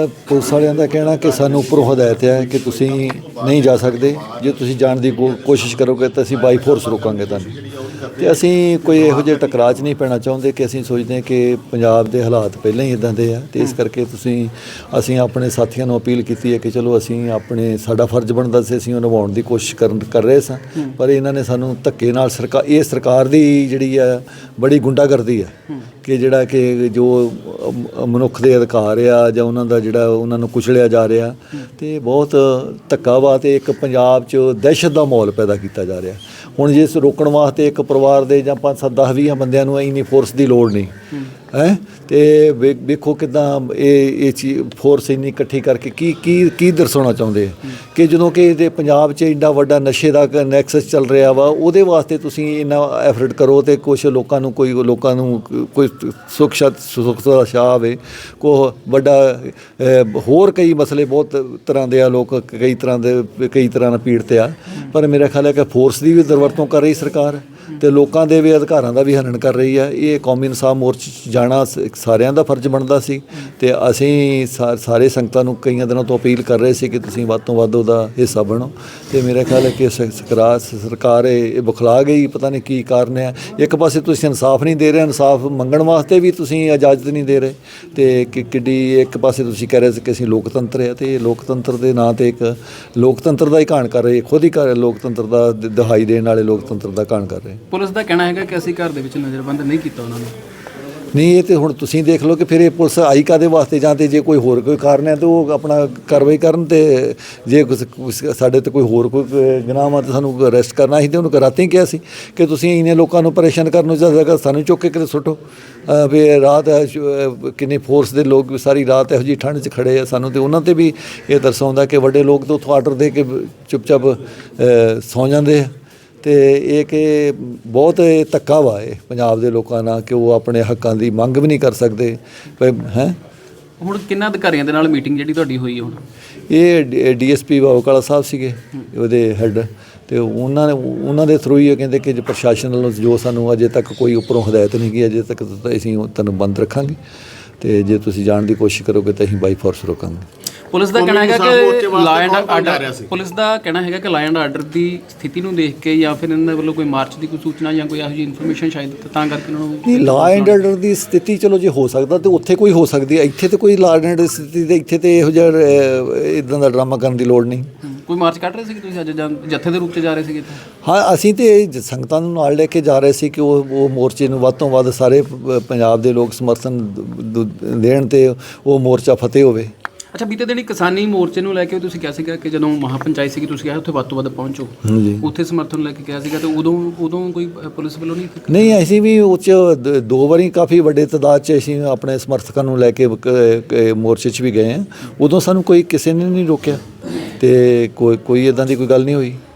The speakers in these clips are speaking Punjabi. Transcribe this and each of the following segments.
ਪੁਲਿਸ ਵਾਲਿਆਂ ਦਾ ਕਹਿਣਾ ਕਿ ਸਾਨੂੰ ਉੱਪਰੋਂ ਹਦਾਇਤ ਹੈ ਕਿ ਤੁਸੀਂ ਨਹੀਂ ਜਾ ਸਕਦੇ। ਜੇ ਤੁਸੀਂ ਜਾਣ ਦੀ ਕੋ- ਕੋਸ਼ਿਸ਼ ਕਰੋਗੇ ਤਾਂ ਅਸੀਂ ਬਾਈ ਫੋਰਸ ਰੋਕਾਂਗੇ ਤੁਹਾਨੂੰ। ਤੇ ਅਸੀਂ ਕੋਈ ਇਹੋ ਜਿਹੇ ਟਕਰਾਅ 'ਚ ਨਹੀਂ ਪੈਣਾ ਚਾਹੁੰਦੇ ਕਿ ਅਸੀਂ ਸੋਚਦੇ ਕਿ ਪੰਜਾਬ ਦੇ ਹਾਲਾਤ ਪਹਿਲਾਂ ਹੀ ਇਦਾਂ ਦੇ ਆ ਤੇ ਇਸ ਕਰਕੇ ਤੁਸੀਂ ਅਸੀਂ ਆਪਣੇ ਸਾਥੀਆਂ ਨੂੰ ਅਪੀਲ ਕੀਤੀ ਹੈ ਕਿ ਚਲੋ ਅਸੀਂ ਆਪਣੇ ਸਾਡਾ ਫਰਜ਼ ਬਣਦਾ ਸੀ ਅਸੀਂ ਉਹ ਨਿਭਾਉਣ ਦੀ ਕੋਸ਼ਿਸ਼ ਕਰਨ ਕਰ ਰਹੇ ਸਾਂ। ਪਰ ਇਹਨਾਂ ਨੇ ਸਾਨੂੰ ਧੱਕੇ ਨਾਲ ਸਰਕਾਰ ਇਹ ਸਰਕਾਰ ਦੀ ਜਿਹੜੀ ਆ ਬੜੀ ਗੁੰਡਾਗਰਦੀ ਹੈ ਕਿ ਜਿਹੜਾ ਕਿ ਜੋ ਮਨੁੱਖ ਦੇ ਅਧਿਕਾਰ ਆ ਜਾਂ ਉਹਨਾਂ ਦਾ ਜਿਹੜਾ ਉਹਨਾਂ ਨੂੰ ਕੁਚਲਿਆ ਜਾ ਰਿਹਾ ਤੇ ਬਹੁਤ ਧੱਕਾ ਵਾ ਤੇ ਇੱਕ ਪੰਜਾਬ 'ਚ ਦਹਿਸ਼ਤ ਦਾ ਮਾਹੌਲ ਪੈਦਾ ਕੀਤਾ ਜਾ ਰਿਹਾ। ਹੁਣ ਜੇ ਇਸ ਰੋਕਣ ਵਾਸਤੇ ਇੱਕ ਪਰਿਵਾਰ ਦੇ ਜਾਂ 5 7 10 20 ਬੰਦਿਆਂ ਨੂੰ ਇੰਨੀ ਫੋਰਸ ਦੀ ਲੋੜ ਨਹੀਂ। ਹੈ? ਤੇ ਵੇ- ਵੇਖੋ ਕਿਦਾਂ ਇਹ ਇਹ ਚੀਜ਼ ਫੋਰਸ ਇੰਨੀ ਇਕੱਠੀ ਕਰਕੇ ਕੀ ਕੀ ਕੀ ਦਰਸਾਉਣਾ ਚਾਹੁੰਦੇ ਕਿ ਜਦੋਂ ਕਿ ਇਹਦੇ ਪੰਜਾਬ 'ਚ ਇੰਨਾ ਵੱਡਾ ਨਸ਼ੇ ਦਾ ਨੈਕਸਸ ਚੱਲ ਰਿਹਾ ਵਾ, ਉਹਦੇ ਵਾਸਤੇ ਤੁਸੀਂ ਇੰਨਾ ਐਫਰਟ ਕਰੋ ਤੇ ਕੁਝ ਲੋਕਾਂ ਨੂੰ ਕੋਈ, ਲੋਕਾਂ ਨੂੰ ਕੋਈ ਸੁੱਖ ਸ਼ਤ ਸੁੱਖ ਦਾ ਸ਼ਾਹ ਆਵੇ। ਕੋ ਵੱਡਾ ਹੋਰ ਕਈ ਮਸਲੇ ਬਹੁਤ ਤਰ੍ਹਾਂ ਦੇ ਆ, ਲੋਕ ਕਈ ਤਰ੍ਹਾਂ ਦੇ, ਕਈ ਤਰ੍ਹਾਂ ਨਾਲ ਪੀੜਤ ਆ। ਪਰ ਮੇਰਾ ਖਿਆਲ ਹੈ ਕਿ ਫੋਰਸ ਦੀ ਵੀ ਦੁਰਵਰਤੋਂ ਕਰ ਰਹੀ ਸਰਕਾਰ। ਤੇ ਲੋਕਾਂ ਦੇ ਵੀ ਅਧਿਕਾਰਾਂ ਦਾ ਵੀ ਹਨਨ ਕਰ ਰਹੀ ਹੈ। ਇਹ ਕੌਮੀ ਇਨਸਾਫ ਮੋਰਚੇ 'ਚ ਜਾਣਾ ਸ- ਸਾਰਿਆਂ ਦਾ ਫਰਜ਼ ਬਣਦਾ ਸੀ ਤੇ ਅਸੀਂ ਸਾ- ਸਾਰੇ ਸੰਗਤਾਂ ਨੂੰ ਕਈਆਂ ਦਿਨਾਂ ਤੋਂ ਅਪੀਲ ਕਰ ਰਹੇ ਸੀ ਕਿ ਤੁਸੀਂ ਵੱਧ ਤੋਂ ਵੱਧ ਉਹਦਾ ਹਿੱਸਾ ਬਣੋ। ਤੇ ਮੇਰਾ ਖਿਆਲ ਹੈ ਕਿ ਸ- ਸਰਕਾਰ ਇਹ ਇਹ ਬੁਖਲਾ ਗਈ, ਪਤਾ ਨਹੀਂ ਕੀ ਕਾਰਨ ਹੈ। ਇੱਕ ਪਾਸੇ ਤੁਸੀਂ ਇਨਸਾਫ ਨਹੀਂ ਦੇ ਰਹੇ, ਇਨਸਾਫ ਮੰਗਣ ਵਾਸਤੇ ਵੀ ਤੁਸੀਂ ਇਜਾਜ਼ਤ ਨਹੀਂ ਦੇ ਰਹੇ। ਤੇ ਕਿ, ਕਿੱਡੀ ਇੱਕ ਪਾਸੇ ਤੁਸੀਂ ਕਹਿ ਰਹੇ ਸੀ ਕਿ ਅਸੀਂ ਲੋਕਤੰਤਰ ਹੈ ਤੇ ਇਹ ਲੋਕਤੰਤਰ ਦੇ ਨਾਂ ਤੇ ਇੱਕ ਲੋਕਤੰਤਰ ਦਾ ਹੀ ਘਾਣ ਕਰ ਰਹੇ, ਖੁਦ ਹੀ ਕਰ ਲੋਕਤੰਤਰ ਦਾ ਦਹਾਈ ਦੇਣ ਵਾਲੇ ਲੋਕਤੰਤਰ ਦਾ ਘਾਣ ਕਰ ਰਹੇ। ਪੁਲਿਸ ਦਾ ਕਹਿਣਾ ਹੈਗਾ ਕਿ ਅਸੀਂ ਘਰ ਦੇ ਵਿੱਚ ਨਜ਼ਰਬੰਦ ਨਹੀਂ ਕੀਤਾ ਉਹਨਾਂ ਨੂੰ। ਨਹੀਂ ਇਹ ਤੇ ਹੁਣ ਤੁਸੀਂ ਦੇਖ ਲਓ ਕਿ ਫਿਰ ਇਹ ਪੁਲਿਸ ਆਈ ਕਾਦੇ ਵਾਸਤੇ ਜਾਂ ਤੇ ਜੇ ਕੋਈ ਹੋਰ ਕੋਈ ਕਾਰਨ ਹੈ ਤਾਂ ਉਹ ਆਪਣਾ ਕਾਰਵਾਈ ਕਰਨ ਤੇ ਜੇ ਕੁਛ- ਕੁਛ ਸਾਡੇ ਤੇ ਕੋਈ ਹੋਰ ਕੋਈ ਗੁਨਾਹ ਆ ਤਾਂ ਸਾਨੂੰ ਅਰੈਸਟ ਕਰਨਾ ਸੀ ਤੇ ਉਹਨੂੰ ਰਾਤੀ ਕਿਹਾ ਸੀ ਕਿ ਤੁਸੀਂ ਇੰਨੇ ਲੋਕਾਂ ਨੂੰ ਪਰੇਸ਼ਾਨ ਕਰਨ ਨੂੰ ਜਗ੍ਹਾ ਸਾਨੂੰ ਚੁੱਕ ਕੇ ਕਿਤੇ ਸੁੱਟੋ। ਅਹ ਵੀ ਰਾਤ ਹੈ, ਸ਼- ਅਹ ਕਿੰਨੇ ਫੋਰਸ ਦੇ ਲੋਕ ਵੀ ਸਾਰੀ ਰਾਤ ਇਹੋ ਜੀ ਠੰਡ 'ਚ ਖੜੇ ਆ ਸਾਨੂੰ ਤੇ ਉਹਨਾਂ ਤੇ ਵੀ ਇਹ ਦਰਸਾਉਂਦਾ ਕਿ ਵੱਡੇ ਲੋਕ ਤਾਂ ਉੱਥੋਂ ਆਰਡਰ ਦੇ ਕੇ ਚੁੱਪਚਾਪ ਅਹ, ਸੌਂ ਜਾਂਦੇ ਆ। ਤੇ ਇਹ ਕਿ ਬਹੁਤ ਇਹ ਧੱਕਾ ਵਾ ਇਹ ਪੰਜਾਬ ਦੇ ਲੋਕਾਂ ਨਾਲ ਕਿ ਉਹ ਆਪਣੇ ਹੱਕਾਂ ਦੀ ਮੰਗ ਵੀ ਨਹੀਂ ਕਰ ਸਕਦੇ। ਹੈ? ਹੁਣ ਕਿੰਨਾ ਅਧਿਕਾਰੀਆਂ ਦੇ ਨਾਲ ਮੀਟਿੰਗ ਜਿਹੜੀ ਤੁਹਾਡੀ ਹੋਈ ਹੁਣ? ਇਹ ਡੀਐਸਪੀ ਬਾਬੂਕਾਲਾ ਸਾਹਿਬ ਸੀਗੇ ਉਹਦੇ ਹੈੱਡ। ਤੇ ਉਹਨਾਂ ਨੇ ਉਹਨਾਂ ਦੇ ਥਰੂ ਹੀ ਇਹ ਕਹਿੰਦੇ ਕਿ ਜੇ ਪ੍ਰਸ਼ਾਸਨ ਵੱਲੋਂ ਜੋ ਸਾਨੂੰ ਅਜੇ ਤੱਕ ਕੋਈ ਉੱਪਰੋਂ ਹਦਾਇਤ ਨਹੀਂ ਗਈ ਅਜੇ ਤੱਕ ਅਸੀਂ ਤੁਹਾਨੂੰ ਬੰਦ ਰੱਖਾਂਗੇ। ਤੇ ਜੇ ਤੁਸੀਂ ਜਾਣ ਦੀ ਕੋਸ਼ਿਸ਼ ਕਰੋਗੇ ਤਾਂ ਅਸੀਂ ਬਾਈ ਫੋਰਸ ਰੋਕਾਂਗੇ। ਪੁਲਿਸ ਦਾ ਕਹਿਣਾ ਹੈਗਾ ਕਿ ਲਾ ਐਂਡ ਆਰਡਰ ਪੁਲਿਸ ਦਾ ਕਹਿਣਾ ਹੈਗਾ ਕਿ ਲਾ ਐਂਡ ਆਰਡਰ ਦੀ ਸਥਿਤੀ ਨੂੰ ਦੇਖ ਕੇ ਜਾਂ ਫਿਰ ਇਹਨਾਂ ਵੱਲੋਂ ਕੋਈ ਮਾਰਚ ਦੀ ਕੋਈ ਸੂਚਨਾ ਜਾਂ ਕੋਈ ਇਹੋ ਜਿਹੀ ਇਨਫੋਰਮੇਸ਼ਨ ਸ਼ਾਇਦ ਤਾਂ ਕਰਕੇ ਉਹਨਾਂ ਨੂੰ ਨਹੀਂ ਲਾ ਐਂਡ ਆਰਡਰ ਦੀ ਸਥਿਤੀ ਚਲੋ ਜੇ ਹੋ ਸਕਦਾ ਤੇ ਉੱਥੇ ਕੋਈ ਹੋ ਸਕਦੀ ਹੈ। ਇੱਥੇ ਤੇ ਕੋਈ ਲਾ ਐਂਡ ਆਰਡਰ ਦੀ ਸਥਿਤੀ ਤੇ ਇੱਥੇ ਤੇ ਇਹੋ ਜਿਹਾ ਇਦਾਂ ਦਾ ਡਰਾਮਾ ਕਰਨ ਦੀ ਲੋੜ ਨਹੀਂ। ਕੋਈ ਮਾਰਚ ਕੱਢ ਰਹੇ ਸੀ ਤੁਸੀਂ ਅੱਜ ਜਾਂ ਜੱਥੇ ਦੇ ਰੂਪ 'ਚ ਜਾ ਰਹੇ ਸੀਗੇ ਇੱਥੇ? ਹਾਂ ਅਸੀਂ ਤੇ ਸੰਗਤਾਂ ਨੂੰ ਨਾਲ ਲੈ ਕੇ ਜਾ ਰਹੇ ਸੀ ਕਿ ਉਹ ਉਹ ਮੋਰਚੇ ਨੂੰ ਵੱਧ ਤੋਂ ਵੱਧ ਸਾਰੇ ਪੰਜਾਬ ਦੇ ਲੋਕ ਸਮਰਥਨ ਦੇਣ ਤੇ ਉਹ ਮੋਰਚਾ ਫਤਿਹ ਹੋਵੇ। ਅੱਛਾ ਬੀਤੇ ਦਿਨ ਕਿਸਾਨੀ ਮੋਰਚੇ ਨੂੰ ਲੈ ਕੇ ਤੁਸੀਂ ਕਿਹਾ ਸੀਗਾ ਕਿ ਜਦੋਂ ਮਹਾਪੰਚਾਇਤ ਸੀਗੀ ਤੁਸੀਂ ਕਿਹਾ ਉੱਥੇ ਵੱਧ ਤੋਂ ਵੱਧ ਪਹੁੰਚੋ। ਉੱਥੇ ਸਮਰਥਨ ਲੈ ਕੇ ਕਿਹਾ ਸੀਗਾ ਤੇ ਉਦੋਂ ਉਦੋਂ ਕੋਈ ਪੁਲਿਸ ਵੱਲੋਂ ਨਹੀਂ? ਨਹੀਂ ਅਸੀਂ ਵੀ ਉਹ 'ਚ ਦ- ਵਾਰੀ ਕਾਫੀ ਵੱਡੇ ਤਾਦਾਦ 'ਚ ਅਸੀਂ ਆਪਣੇ ਸਮਰਥਕਾਂ ਨੂੰ ਲੈ ਕ- ਮੋਰਚੇ 'ਚ ਵੀ ਗਏ ਆ ਉਦੋਂ ਸਾਨੂੰ ਕੋਈ ਕਿਸੇ ਨੇ ਨਹੀਂ ਰੋਕਿਆ। ਤੇ ਕੋਈ ਕੋਈ ਇਦਾਂ ਦੀ ਕੋਈ ਗੱਲ ਨਹੀਂ ਹੋਈ?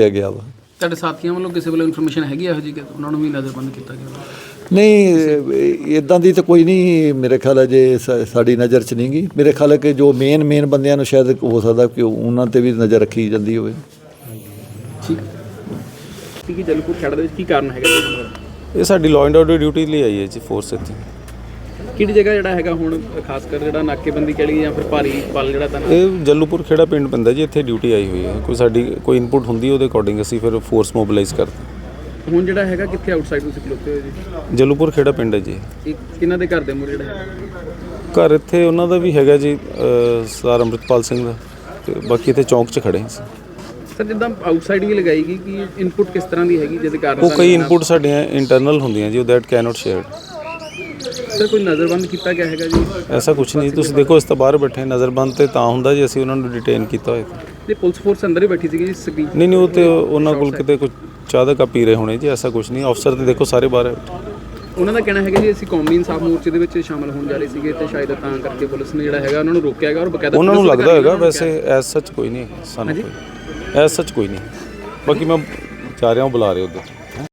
ਗਿਆ ਵਾ। ਤੁਹਾਡੇ ਸਾਥੀਆਂ ਵੱਲੋਂ ਕਿਸੇ ਵੱਲੋਂ ਇਨਫੋਰਮੇਸ਼ਨ ਹੈਗੀ ਇਹੋ ਕਿ ਉਹਨਾਂ ਨੂੰ ਵੀ ਨਜ਼ਰਬੰਦ ਕੀਤਾ ਗਿਆ ਨਹੀਂ ਇਦਾਂ ਦੀ ਤਾਂ ਕੋਈ ਨਹੀਂ ਮੇਰੇ ਖਿਆਲ ਹੈ ਜੇ ਸਾਡੀ ਨਜ਼ਰ 'ਚ ਨਹੀਂ ਗਈ ਮੇਰੇ ਖਿਆਲ ਹੈ ਕਿ ਜੋ ਮੇਨ ਮੇਨ ਬੰਦਿਆਂ ਨੂੰ ਸ਼ਾਇਦ ਹੋ ਸਕਦਾ ਕਿ ਉਹਨਾਂ ਤੇ ਵੀ ਨਜ਼ਰ ਰੱਖੀ ਜਾਂਦੀ ਹੋਵੇ। ਠੀਕ। ਹੈ ਜਲਪੁਰ ਖੇੜ ਦੇ ਵਿੱਚ ਕੀ ਕਾਰਨ ਹੈਗਾ ਜੀ? ਇਹ ਸਾਡੀ ਲਾਅ ਐਂਡ ਆਰਡਰ ਡਿਊਟੀ ਲਈ ਆਈ ਹੈ ਜੀ ਫੋਰਸ ਇੱਥੇ। ਕਿਹੜੀ ਜਗ੍ਹਾ ਜਿਹੜਾ ਹੈਗਾ ਹੁਣ ਖਾਸ ਕਰ ਜਿਹੜਾ ਨਾਕੇਬੰਦੀ ਕਹਿ ਲਈ ਜਾਂ ਫਿਰ ਭਾਰੀ ਬਲ ਜਿਹੜਾ ਤਾਂ ਇਹ ਜੱਲੂਪੁਰ ਖੇੜਾ ਪਿੰਡ ਪੈਂਦਾ ਜੀ ਇੱਥੇ ਡਿਊਟੀ ਆਈ ਹੋਈ ਹੈ। ਕੋਈ ਸਾਡੀ ਕੋਈ ਇਨਪੁਟ ਹੁੰਦੀ ਉਹਦੇ ਅਕੋਰਡਿੰਗ ਅਸੀਂ ਫਿਰ ਫੋਰਸ ਮੋਬਿਲਾਈਜ਼ ਕਰਦੇ ਹੁਣ ਜਿਹੜਾ ਹੈਗਾ ਕਿੱਥੇ ਆਊਟਸਾਈਡ ਤੁਸੀਂ ਖਲੋਤੇ ਹੋ ਜੀ? ਜੱਲੂਪੁਰ ਖੇੜਾ ਪਿੰਡ ਹੈ ਜੀ। ਇਹ ਕਿਹਨਾਂ ਦੇ ਘਰ ਦੇ ਮੂਹਰੇ ਜਿਹੜਾ ਹੈਗਾ? ਘਰ ਇੱਥੇ ਉਹਨਾਂ ਦਾ ਵੀ ਹੈਗਾ ਜੀ ਅਹ, ਸਰਦਾਰ ਅੰਮ੍ਰਿਤਪਾਲ ਸਿੰਘ ਦਾ ਤੇ ਬਾਕੀ ਇੱਥੇ ਚੌਂਕ 'ਚ ਖੜੇ ਸੀ। ਸਰ ਜਿੱਦਾਂ ਆਊਟਸਾਈਡ ਵੀ ਲਗਾਈ ਗਈ ਕਿ ਇਨਪੁਟ ਕਿਸ ਤਰ੍ਹਾਂ ਦੀ ਹੈਗੀ ਜਿਹਦੇ ਕਾਰਨ ਉਹ ਕਈ ਇਨਪੁਟ ਸਾਡੀਆਂ ਇੰਟਰਨਲ ਹੁੰਦੀਆਂ ਜੀ ਉਹ ਦੈਟ ਕੈਨੋਟ ਸ਼ੇਅਰ ਸਰ ਕੋਈ ਨਜ਼ਰਬੰਦ ਕੀਤਾ ਗਿਆ ਹੈਗਾ ਜੀ? ਐਸਾ ਕੁਝ ਨਹੀਂ। ਤੁਸੀਂ ਦੇਖੋ ਇਸ ਤਾਂ ਬਾਹਰ ਬੈਠੇ ਨਜ਼ਰਬੰਦ ਤੇ ਤਾਂ ਹੁੰਦਾ ਜੇ ਅਸੀਂ ਉਹਨਾਂ ਨੂੰ ਡਿਟੇਨ ਕੀਤਾ ਹੋਏ ਤਾਂ। ਤੇ ਪੁਲਿਸ ਫੋਰਸ ਅੰਦਰ ਹੀ ਬੈਠੀ ਸੀਗੀ ਜੀ ਨਹੀਂ ਨਹੀਂ ਉਹ ਤੇ ਉਹਨਾਂ ਕੋਲ ਕਿਤੇ ਕੁਝ ਚਾਹ ਦਾ ਕੱਪ ਪੀ ਰਹੇ ਹੋਣੇ ਜੀ ਐਸਾ ਕੁਝ ਨਹੀਂ। ਅਫਸਰ ਤੇ ਦੇਖੋ ਸਾਰੇ ਬਾਹਰ ਬੈਠੇ ਉਹਨਾਂ ਦਾ ਕਹਿਣਾ ਹੈਗਾ ਜੀ ਅਸੀਂ ਕੌਮੀ ਇਨਸਾਫ ਮੋਰਚੇ ਦੇ ਵਿੱਚ ਸ਼ਾਮਲ ਹੋਣ ਜਾ ਰਹੇ ਸੀਗੇ ਤੇ ਸ਼ਾਇਦ ਤਾਂ ਕਰਕੇ ਪੁਲਿਸ ਨੇ ਜਿਹੜਾ ਹੈਗਾ ਉਹਨਾਂ ਨੂੰ ਰੋਕਿਆ ਹੈਗਾ ਔਰ ਬਕਾਇਦਾ ਉਹਨਾਂ ਨੂੰ ਪੁਲਿਸ ਲੱਗਦਾ ਹੋਏਗਾ ਵੈਸੇ ਐਸ ਸੱਚ ਕੋਈ ਨਹੀਂ ਹੈ ਸਾਨੂੰ ਕੋਈ। ਐਸ ਸੱਚ ਕੋਈ ਨਹੀਂ। ਬਾਕੀ ਮੈਂ ਜਾ ਰਿਹਾ ਹਾਂ ਬੁਲਾ ਰਹੇ ਉਧਰ।